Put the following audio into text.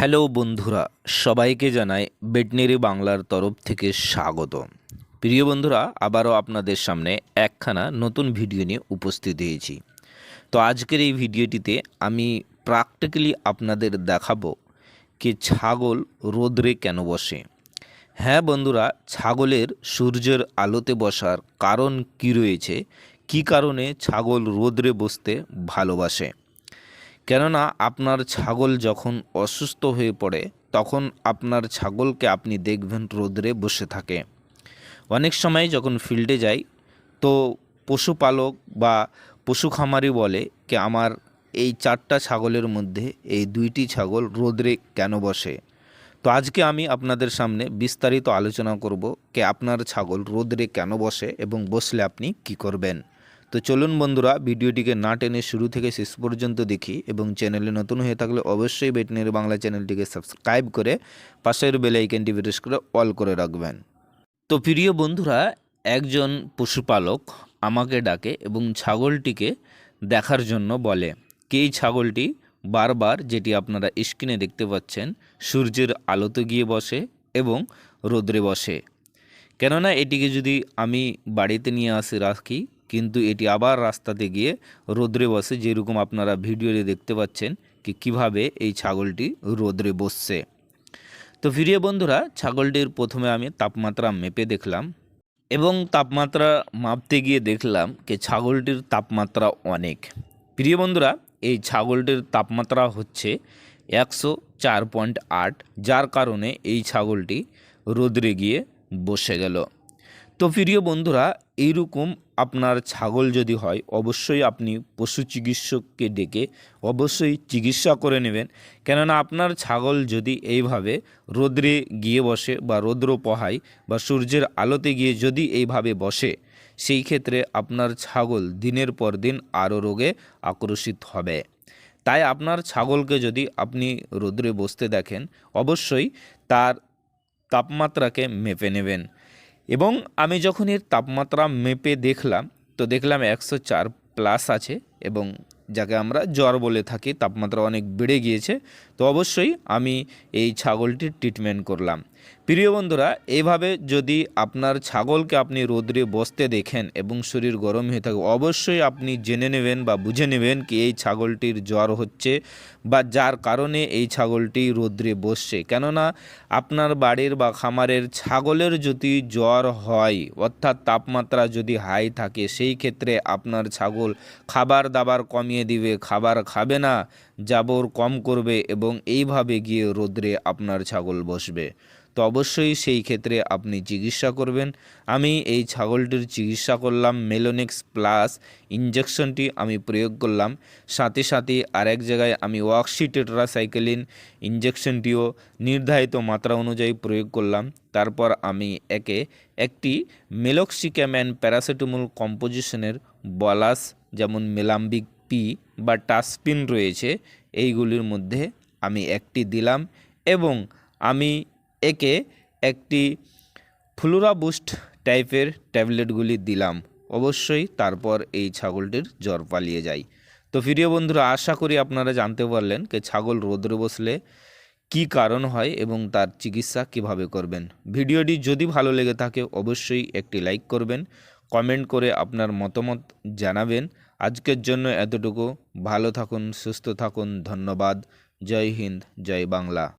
Hello বন্ধুরা, সবাইকে জানাই বেটনেরি বাংলার তরফ থেকে স্বাগত। প্রিয় বন্ধুরা, আবারও আপনাদের সামনে একখানা নতুন ভিডিও নিয়ে উপস্থিত হয়েছি। তো আজকের এই ভিডিওটিতে আমি প্র্যাকটিক্যালি আপনাদের দেখাবো কি ছাগল রোদ্রে কেন বসে। হ্যাঁ বন্ধুরা, ছাগলের সূর্যের আলোতে বসার কারণ কি রয়েছে? কি কারণে ছাগল রোদ্রে বসতে ভালোবাসে? কেননা আপনার ছাগল যখন অসুস্থ হয়ে পড়ে, তখন আপনার ছাগলকে আপনি দেখবেন রোদ্রে বসে থাকে। অনেক সময় যখন ফিল্ডে যাই, তো পশুপালক বা পশু খামারি বলে কি, আমার এই চারটা ছাগলের মধ্যে এই দুইটি ছাগল রোদ্রে কেন বসে? তো আজকে আমি আপনাদের সামনে বিস্তারিত আলোচনা করব যে আপনার ছাগল রোদ্রে কেন বসে এবং বসলে আপনি কি করবেন? তো চলুন বন্ধুরা, ভিডিওটিকে না টেনে শুরু থেকে শেষ পর্যন্ত দেখি এবং চ্যানেলে নতুন হয়ে থাকলে অবশ্যই বেটনের বাংলা চ্যানেলটিকে সাবস্ক্রাইব করে পাশের বেল আইকনটি প্রেস করে অল করে রাখবেন। তো প্রিয় বন্ধুরা, একজন পশুপালক আমাকে ডাকে এবং ছাগলটিকে দেখার জন্য বলে। কি ছাগলটি? বারবার যেটি আপনারা স্ক্রিনে দেখতে পাচ্ছেন, সূর্যের আলোতে গিয়ে বসে এবং রোদ্রে বসে। কেননা এটিকে যদি আমি বাড়িতে নিয়ে আসি রাখি কিন্তু এটি আবার রাস্তাতে গিয়ে রোদ্রে বসে, যেরকম আপনারা ভিডিওতে দেখতে পাচ্ছেন কি কীভাবে এই ছাগলটি রোদ্রে বসছে। তো প্রিয় বন্ধুরা, ছাগলটির প্রথমে আমি তাপমাত্রা মেপে দেখলাম এবং তাপমাত্রা মাপতে গিয়ে দেখলাম যে ছাগলটির তাপমাত্রা অনেক। প্রিয় বন্ধুরা, এই ছাগলটির তাপমাত্রা হচ্ছে একশো চার পয়েন্ট আট, যার কারণে এই ছাগলটি রোদ্রে গিয়ে বসে গেল। তো প্রিয় বন্ধুরা, এইরকম আপনার ছাগল যদি হয়, অবশ্যই আপনি পশু চিকিৎসককে ডেকে অবশ্যই চিকিৎসা করে নেবেন। কেননা আপনার ছাগল যদি এইভাবে রোদ্রে গিয়ে বসে বা রৌদ্র পোহায় বা সূর্যের আলোতে গিয়ে যদি এইভাবে বসে, সেই ক্ষেত্রে আপনার ছাগল দিনের পর দিন আরও রোগে আকর্ষিত হবে। তাই আপনার ছাগলকে যদি আপনি রোদ্রে বসতে দেখেন, অবশ্যই তার তাপমাত্রাকে মেপে নেবেন। এবং আমি যখন এর তাপমাত্রা মেপে দেখলাম, তো দেখলাম একশো চার প্লাস আছে এবং যাকে আমরা জ্বর বলে থাকি, তাপমাত্রা অনেক বেড়ে গিয়েছে, তো অবশ্যই আমি এই ছাগলটির ট্রিটমেন্ট করলাম। প্রিয় বন্ধুরা এইভাবে যদি আপনার ছাগলকে আপনি রোদ্রে বসতে দেখেন এবং শরীর গরম হয়ে থাকে, অবশ্যই আপনি জেনে নেবেন বা বুঝে নেবেন কি এই ছাগলটির জ্বর হচ্ছে বা যার কারণে এই ছাগলটি রোদ্রে বসছে। কেননা, আপনার বাড়ির বা খামারের ছাগলের যদি জ্বর হয়, অর্থাৎ তাপমাত্রা যদি হাই থাকে, সেই ক্ষেত্রে আপনার ছাগল খাবার দাবার কমিয়ে দিবে, খাবার খাবে না জাবর কম করবে এবং এইভাবে গিয়ে রোদ্রে আপনার ছাগল বসবে। তো অবশ্যই সেই ক্ষেত্রে আপনি চিকিৎসা করবেন। আমি এই ছাগলটির চিকিৎসা করলাম মেলোনিক্স প্লাস ইঞ্জেকশনটি আমি প্রয়োগ করলাম। সাথে সাথে আরেক জায়গায় আমি ওয়াক্সি টেট্রাসাইকেলিন ইঞ্জেকশনটিও নির্ধারিত মাত্রা অনুযায়ী প্রয়োগ করলাম। তারপর আমি একে একটি মেলক্সিক্যাম্যান প্যারাসিটামল কম্পোজিশনের বলাস, যেমন মেলাম্বিক পি বা টাসপিন রয়েছে, এইগুলির মধ্যে আমি একটি দিলাম এবং আমি একে একটি ফ্লুরা বুস্ট টাইপের ট্যাবলেটগুলি দিলাম। অবশ্যই তারপর এই ছাগলটির জ্বর পালিয়ে যায়। তো প্রিয় বন্ধুরা, আশা করি আপনারা জানতে পারলেন যে ছাগল রোদ্রে বসলে কি কারণ হয় এবং তার চিকিৎসা কীভাবে করবেন। ভিডিওটি যদি ভালো লেগে থাকে, অবশ্যই একটি লাইক করবেন, কমেন্ট করে আপনার মতামত জানাবেন। আজকের জন্য এতটুকু। ভালো থাকুন সুস্থ থাকুন ধন্যবাদ। জয় হিন্দ জয় বাংলা।